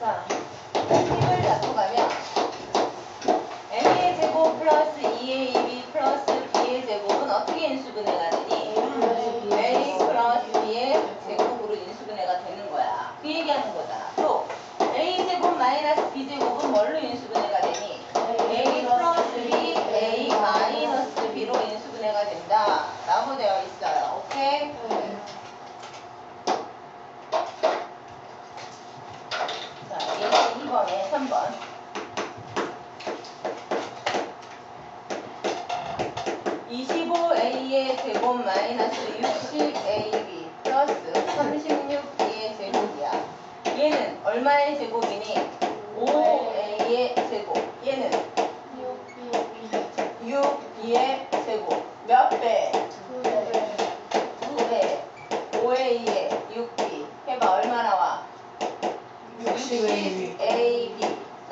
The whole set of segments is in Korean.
자, 힘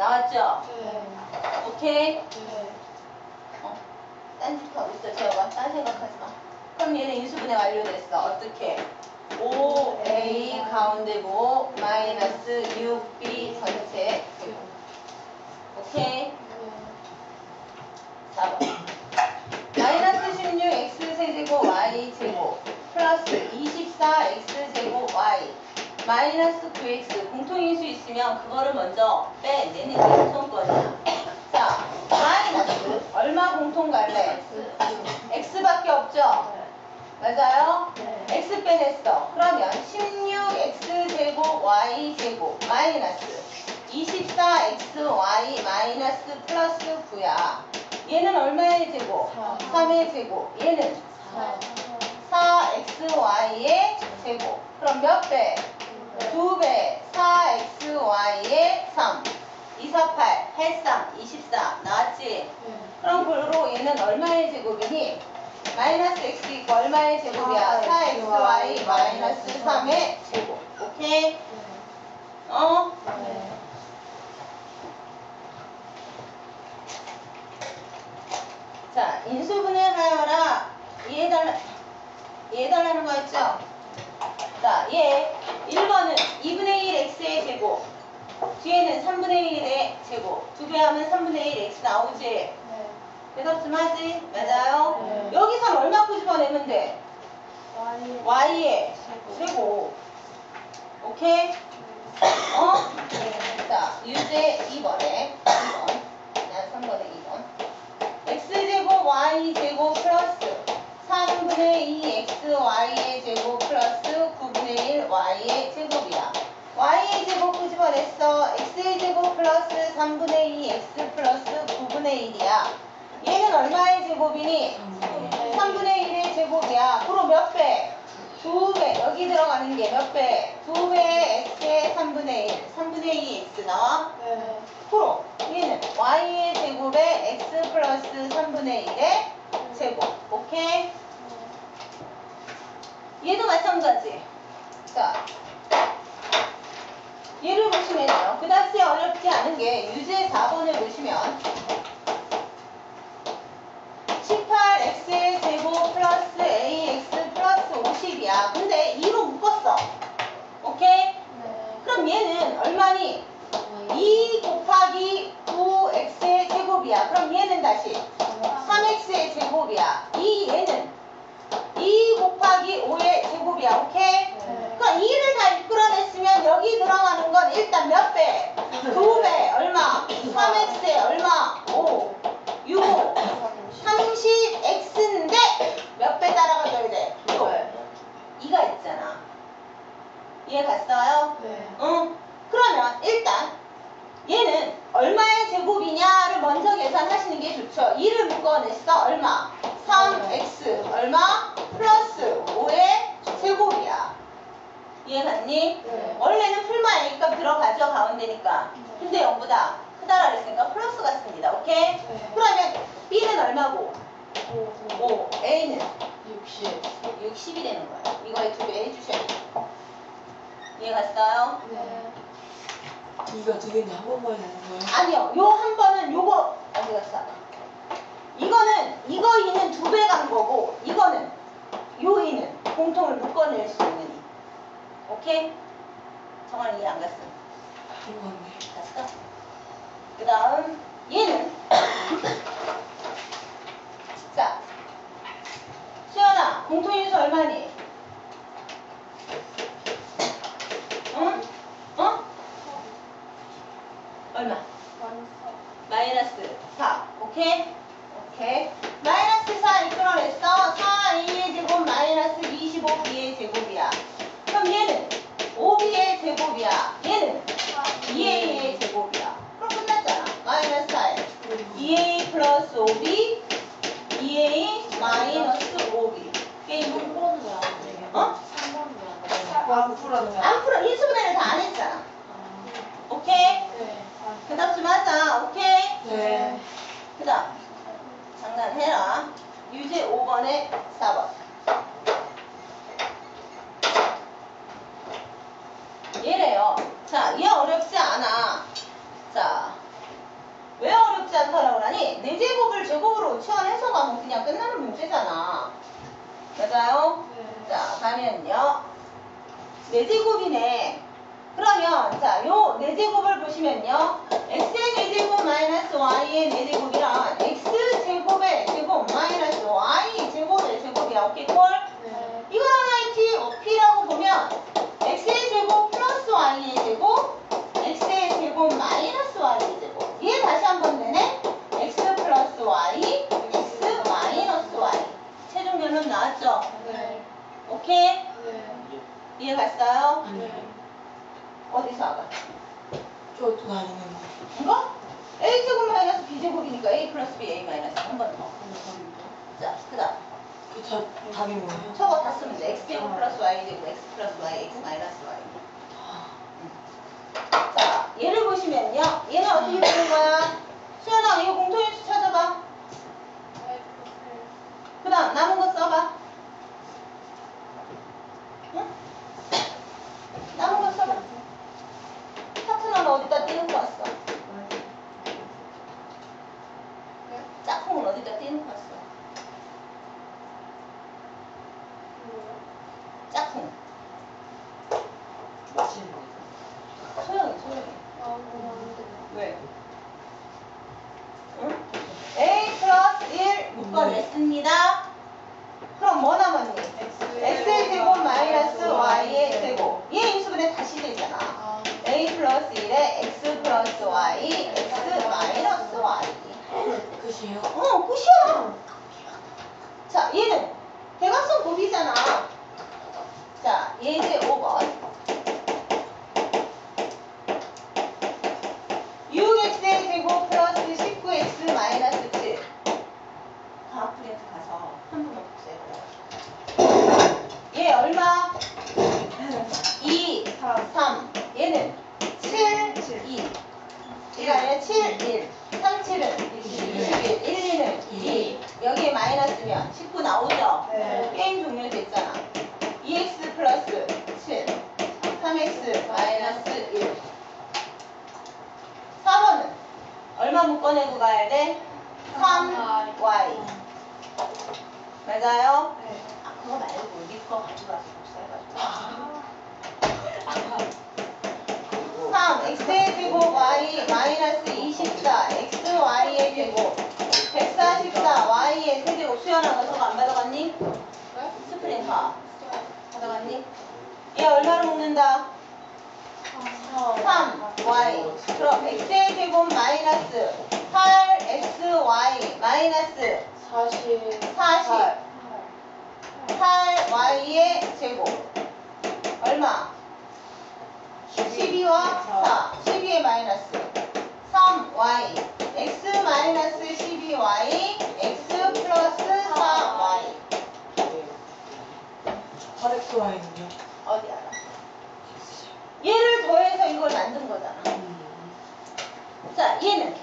나왔죠? 오케이? 어, 딴 짓하고 있어, 재혁아. 딴 생각하지 마. 그럼 얘는 인수분해 완료됐어. 어떻게? 5a 가운데고 마이너스 6b 전체. 오케이? 4번. 마이너스 16x 세제곱 y 제곱 플러스 24x 제곱 y 마이너스 9x 공통인수 있으면 그거를 먼저 빼내는 게 우선권이야. 자, 마이너스 얼마 공통 갈래? x밖에 없죠? 맞아요? x 빼냈어. 그러면 16x 제곱 y 제곱 마이너스 24xy 마이너스 플러스 9야. 얘는 얼마의 제곱? 3의 제곱. 얘는 4xy의 제곱. 그럼 몇 배? 2배. 4xy의 3. 248. 해삼 24. 나왔지? 그럼 그로 얘는 얼마의 제곱이니? 마이너스 x 있고 얼마의 제곱이야? 4xy 마이너스 3의 제곱. 오케이? 어? 자, 인수분해하여라. 이해달라, 이해달라는 거였죠? 자, 얘 1번은 2분의 1 x의 제곱. 뒤에는 3분의 1의 제곱. 두 배 하면 3분의 1 x 나오지? 대답 좀 하지? 맞아요? 네. 여기선 얼마 끄집어내면 돼? y의 제곱. 오케이? 어? 자, 유제 2번에 2번. 그냥 3번에 2번. x제곱 y제곱 플러스 3분의 2 xy의 제곱 플러스 9분의 1 y의 제곱이야. y의 제곱 끄집어냈어. x의 제곱 플러스 3분의 2 x 플러스 9분의 1이야. 얘는 얼마의 제곱이니? 3분의 1의 제곱이야. 그럼 몇 배? 2배. 여기 들어가는 게 몇 배? 2배 x의 3분의 1. 3분의 2 x 나와? 프로. 얘는 y의 제곱에 x 플러스 3분의 1의 제곱. 오케이? 얘도 마찬가지. 자. 얘를 보시면 요. 그다지 어렵지 않은 게 유제 4번을 보시면 18x의 제곱 플러스 ax 플러스 50이야. 근데 2로 묶었어. 오케이? 그럼 얘는 얼마니? 2 곱하기 9x의 제곱이야. 그럼 얘는 다시 3x의 제곱이야. 이 얘는 2 곱하기 5의 제곱이야. 오케이? 그러니까 2를 다 이끌어냈으면 여기 들어가는 건 일단 몇 배? 2배. 얼마? 3x에 얼마? 5. 6. 30x인데 몇 배 따라가줘야 돼? 2가 있잖아. 이해 갔어요? 응. 그러면 일단 얘는 얼마의 제곱이냐를 먼저 계산하시는 게 좋죠. 2를 묶어냈어. 얼마? 3x 얼마? 플러스 5의 제곱이야. 이해 원래는 풀마이니까 들어가죠. 가운데니까. 근데 0보다 크다라 그랬으니까 플러스 같습니다. 오케이? 그러면 b는 얼마고? 5. a는 60이 되는 거야. 이거에 두배 해주셔야 돼. 이해 갔어요? 이거 두 개인데 한 번만 하는 거야? 아니요. 요 한 번은 요거 어디 갔어? 이거는 이거 이는 두 배 간 거고 이거는 요 이는 공통을 묶어낼 수 있는 이. 오케이? 정말 이해 안 갔어? 들어갔네. 됐어. 그 다음 얘는 자 수연아 공통인수 얼마니? 응? 어? 얼마? 마이너스 4 오케이? 오케이 마이너스 4 이끌어냈어 4a의 제곱 마이너스 25b의 제곱이야 그럼 얘는 5b의 제곱이야 얘는 2a의 제곱이야 그럼 끝났잖아 마이너스 4에 2a 플러스 5b 2a 마이너스 5b 게임 어? 안 풀었네. 안 풀어 인수분해를 다 안 했잖아. 오케이? 대답 좀 하자. 오케이? 네. 그 다음 장난해라. 유제 5번에 4번. 얘래요. 자 얘 어렵지 않아. 어렵지 않다라고 하니 네 제곱을 제곱으로 치환해서 가면 그냥 끝나는 문제잖아 맞아요? 자 가면요 네 제곱이네 그러면 자, 요네 제곱을 보시면요. x의 네 제곱 마이너스 y의 네 제곱이랑 x 제곱의 제곱 마이너스 y 제곱의 제곱이야. 오케이 콜? 이걸 하나 있지. 어, p라고 보면 x의 제곱 플러스 y의 제곱 x의 제곱 마이너스 이해 갔어요? 어디서 와봐? 저도 다니는 이거? a제곱 마이너스 b제곱이니까 a 플러스 b a 마이너스 한 번 더. 자, 그 다음. 그저 답이 뭐예요? 저거 다 쓰면 돼. x제곱 플러스 y제곱 x 플러스 y x 마이너스 y. 자, 얘를 보시면요. 얘는 어떻게 되는 거야? 수연아, 이거 공통인수 찾아봐. 그 다음, 남은 거 써봐. 응? 남은 거 써봐. 파트너는 어디다 띄우고 왔어? 짝꿍은 어디다 띄우고 왔어? 짝꿍. 소영이, 소영이. 왜? 응? A 플러스 1 묶어냈습니다. 그럼 뭐 남았니? x의 제곱 마이너스 y의 제곱. 얘 인수분해 다시 되잖아. a 플러스 1에 x 플러스 y, x 마이너스 y. 끝이에요? 어, 끝이야. 자, 얘는 대각선 곱이잖아. 자, 예제 5번. 6x의 제곱 플러스 19x 마이너스 7. 과학 프린트 가서 한 번만 복사해보라. 얘 얼마? 2, 3. 얘는 7, 2. 얘가 아니라 7, 1. 3, 7은 21. 1, 2는 2. 여기에 마이너스면 19 나오죠? 네. 게임 종료됐잖아. 2x 플러스 7. 3x 마이너스 1. 4번은 얼마 묶어내고 가야 돼? 3y. 맞아요? 아, 그거 말고 니거 가져가서 복사해가지고. 3, x의 제곱 y 마이너스 24, xy의 제곱 144, y의 세제곱 수연아 너 저거 안 받아갔니? 스프링 가. 받아갔니? 얘 얼마로 묶는다? 3, y. 그럼 x의 제곱 마이너스 8, xy 마이너스 40. 40. 8y의 제곱 얼마? 12와 4 12의 마이너스 3y x 마이너스 12y x 플러스 4y 8xy는요? 어디 알아? 얘를 더해서 이걸 만든 거잖아 자 얘는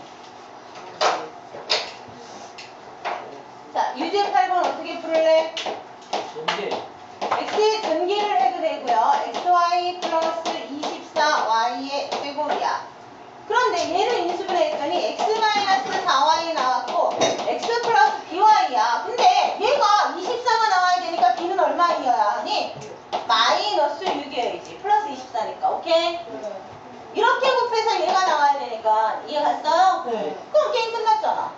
자 유제 8번 어떻게 풀래? x의 전개를 해도 되고요. xy 플러스 24y의 제곱이야. 그런데 얘를 인수분해 했더니 x 마이너스 4y 나왔고 x 플러스 by야. 근데 얘가 24가 나와야 되니까 b는 얼마이어야 마이너스 6이어야지. 플러스 24니까. 오케이? 이렇게 곱해서 거니까 이해 갔어요? 네. 그럼 게임 끝났잖아.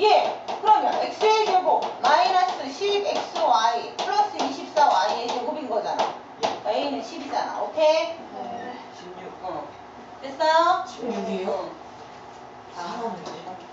예. 그러면 x의 제곱 마이너스 10xy 플러스 24y의 제곱인 거잖아. 그러니까 a는 10이잖아. 오케이? 네. 16. 어. 됐어요? 16이에요? 응. 사람인데.